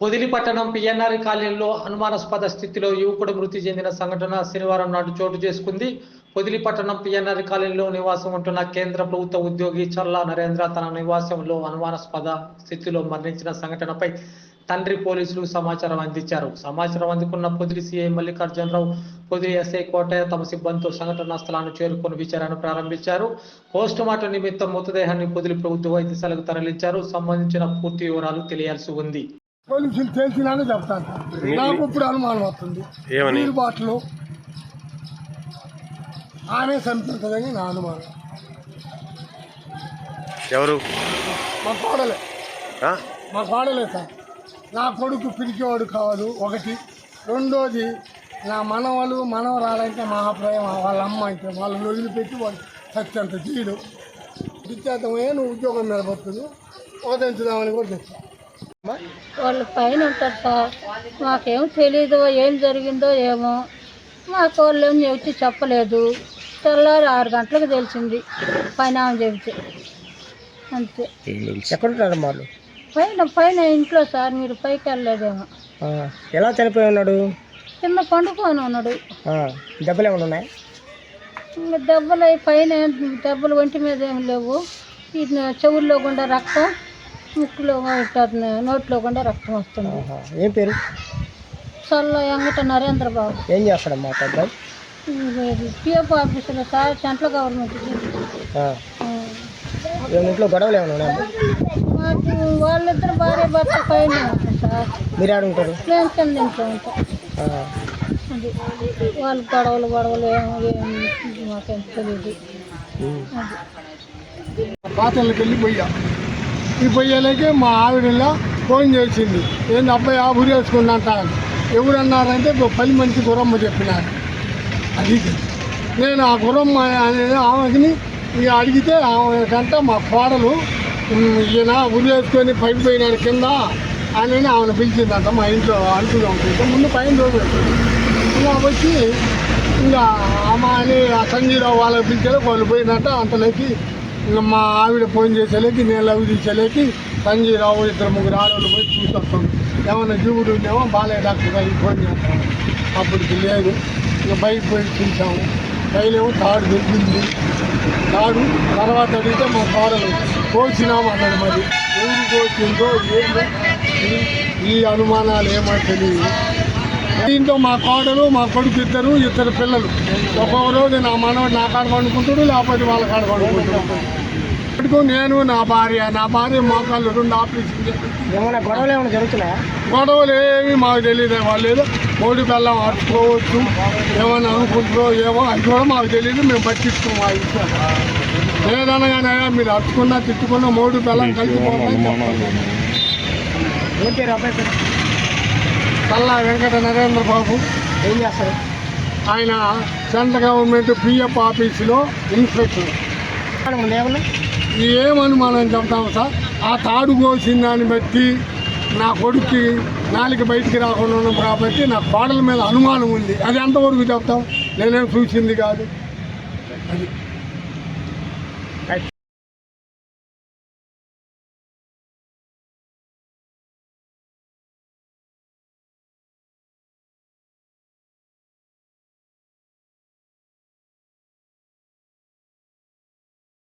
పొదిలి పట్టణం పిఎన్ఆర్ కాలనీలో అనుమానాస్పద స్థితిలో యువకుడు మృతి చెందిన సంఘటన శనివారం నాడు చోటు చేసుకుంది. పొదిలి పట్టణం పిఎన్ఆర్ కాలనీలో నివాసం ఉంటున్న కేంద్ర ప్రభుత్వ ఉద్యోగి చల్లా నరేంద్ర తన నివాసంలో అనుమానాస్పద స్థితిలో మరణించిన సంఘటనపై తండ్రి పోలీసులు సమాచారం అందించారు. సమాచారం అందుకున్న పొదిలి సిఐ మల్లికార్జునరావు పొదిలి ఎస్ఐ కోటయ్య తమ సిబ్బందితో సంఘటనా స్థలాన్ని చేరుకుని విచారణ ప్రారంభించారు. పోస్ట్ మార్టం నిమిత్తం మృతదేహాన్ని పొదిలి ప్రభుత్వ వైద్యశాలకు తరలించారు. సంబంధించిన పూర్తి వివరాలు తెలియాల్సి ఉంది. పోలీసులు తెలిసినానే చెప్తాను నాకు ఇప్పుడు అనుమానం వస్తుంది? నీరు బాటలు ఆమె చంపుతుందని నా అనుమానం. ఎవరు? మా కోడలే? మా కోడలే సార్. నా కొడుకు పిరికేవాడు కావాలి ఒకటి. రెండోది నా మనవలు మనవరాలంటే మా ప్రేమ వాళ్ళ అమ్మ అయితే వాళ్ళని వదిలిపెట్టి వాళ్ళు సత్యంత చేయడు విద్యార్థమే నువ్వు ఉద్యోగం మీద పడుతుంది వదిలించుదామని కూడా చెప్తాను వాళ్ళు పైన ఉంటారు సార్. మాకేం తెలీదు ఏం జరిగిందో ఏమో మాకు వాళ్ళు ఏం చెబితే చెప్పలేదు. తెల్లారి ఆరు గంటలకు తెలిసింది. పైన చెబితే అంతే. ఎక్కడుంటారు వాళ్ళు? పైన పైన ఇంట్లో సార్ మీరు పైకి వెళ్ళలేదేమో. ఆ, ఎలా చనిపోయి ఉన్నాడు? కింద పండుకొని ఉన్నాడు. ఆ, దెబ్బలు ఏమైనా ఉన్నాయి? ఇంకా దెబ్బలు పైన దెబ్బలు ఒంటి మీద ఏం లేవు. చెవుల్లో గుండా రక్తం ముక్కులో ఇట్లా నోట్లో గుండా రక్తం వస్తుంది. ఆహా. ఏం పేరు? చల్ల ఎంగట నరేంద్ర బాబు ఏం చేస్తాడమ్మా ఆ అబ్బాయి? పిఎఫ్ ఆఫీసులో సార్ సెంట్రల్ గవర్నమెంట్ ఆ, ఏమైనా ఇంట్లో గొడవలు ఏమైనా ఉన్నాయా మాకు వాళ్ళిద్దరు భార్య భర్త పైన సార్. మీరు ఆడ ఉంటారు? మేము కింద ఇంట్లో ఉంటాం. ఆ, అది వాళ్ళ గొడవలు గొడవలు ఏమో ఏం మాకేం తెలియదు ఉమ్. పాతళ్ళకి వెళ్ళి పోయా ఈ పోయేలాగే మా ఆవిడలా ఫోన్ చేసింది. ఏంది అబ్బాయి ఆ ఊరు వేసుకున్నట్ట అని. ఎవరన్నారంటే ఓ పని మనిషి గురమ్మ చెప్పినారు. అది నేను ఆ గురమ్మ అనేది ఆమెకి ఇక అడిగితే ఆమెకంట మా కోడలు ఈయన ఉరి వేసుకొని పైకి పోయినాడు కింద అని ఆమెను పిలిచిందంట మా ఇంట్లో అనుకుని ఉంటుంది ముందు పైన రోజు. ఇంకా వచ్చి ఇంకా ఆమె అని ఆ సంజీరావు వాళ్ళకి పిలిచారు. వాళ్ళు పోయినట్ట అంతలోకి ఇంకా మా ఆవిడ ఫోన్ చేసేలేకి నేను లవ్ తీసేలేకి సంజీరావు ఇద్దరు ముగ్గురు ఆడవాళ్ళు పోయి చూసొస్తాం. ఏమన్నా జీవుడు ఉండేమో బాలయ్య డాక్టర్ గారికి ఫోన్ చేస్తాను అప్పటికి లేదు. ఇంకా బయట పోయి చూసాము. బయలేమో తాడు దొరికింది తాడు తర్వాత అడిగితే మా కోడలు కోసినాము అన్నాడు మరి. ఎవరు కోసిందో ఏందో? ఈ- ఈ అనుమానాలు ఏమో తెలియదు. దీంట్లో మా కోడలు మా కొడుకు ఇద్దరు ఇద్దరు పిల్లలు. ఒక్కొక్క రోజు నా మనవడు నా కాడ పండుకుంటాడు లేకపోతే వాళ్ళ కాడ పండుకుంటాడు. ఇప్పటికూ నేను నా భార్య నా భార్య మోకాళ్ళు రెండు ఆపరేషన్ ఏమైనా గొడవలు ఏమైనా జరుగుతున్నాయా? గొడవలు ఏమి మాకు తెలియదు వాళ్ళు ఏదో కోడి బెల్లం అరుచుకోవచ్చు ఏమన్నా అనుకుంటారో ఏమో అది కూడా మాకు తెలియదు మేము పట్టించుకోము ఆ విషయం లేదనగానే మీరు అరుచుకున్నా తిట్టుకున్నా మోడు బెల్లం కలిసిపోతాం ఏం చల్లా వెంకట నరేంద్ర బాబు ఏం చేస్తారు? ఆయన సెంట్రల్ గవర్నమెంట్ పిఎఫ్ ఆఫీసులో ఇన్స్పెక్టర్. ఉంది ఏమన్నా ఏమనుమానం చెప్తాము సార్? ఆ తాడు కోసిన దాన్ని బట్టి నా కొడుక్కి నాలుగు బయటికి రాకుండా ఉన్నాం కాబట్టి నా కోడల మీద అనుమానం ఉంది. అది ఎంతవరకు చెప్తాం? నేనేం చూసింది కాదు. అది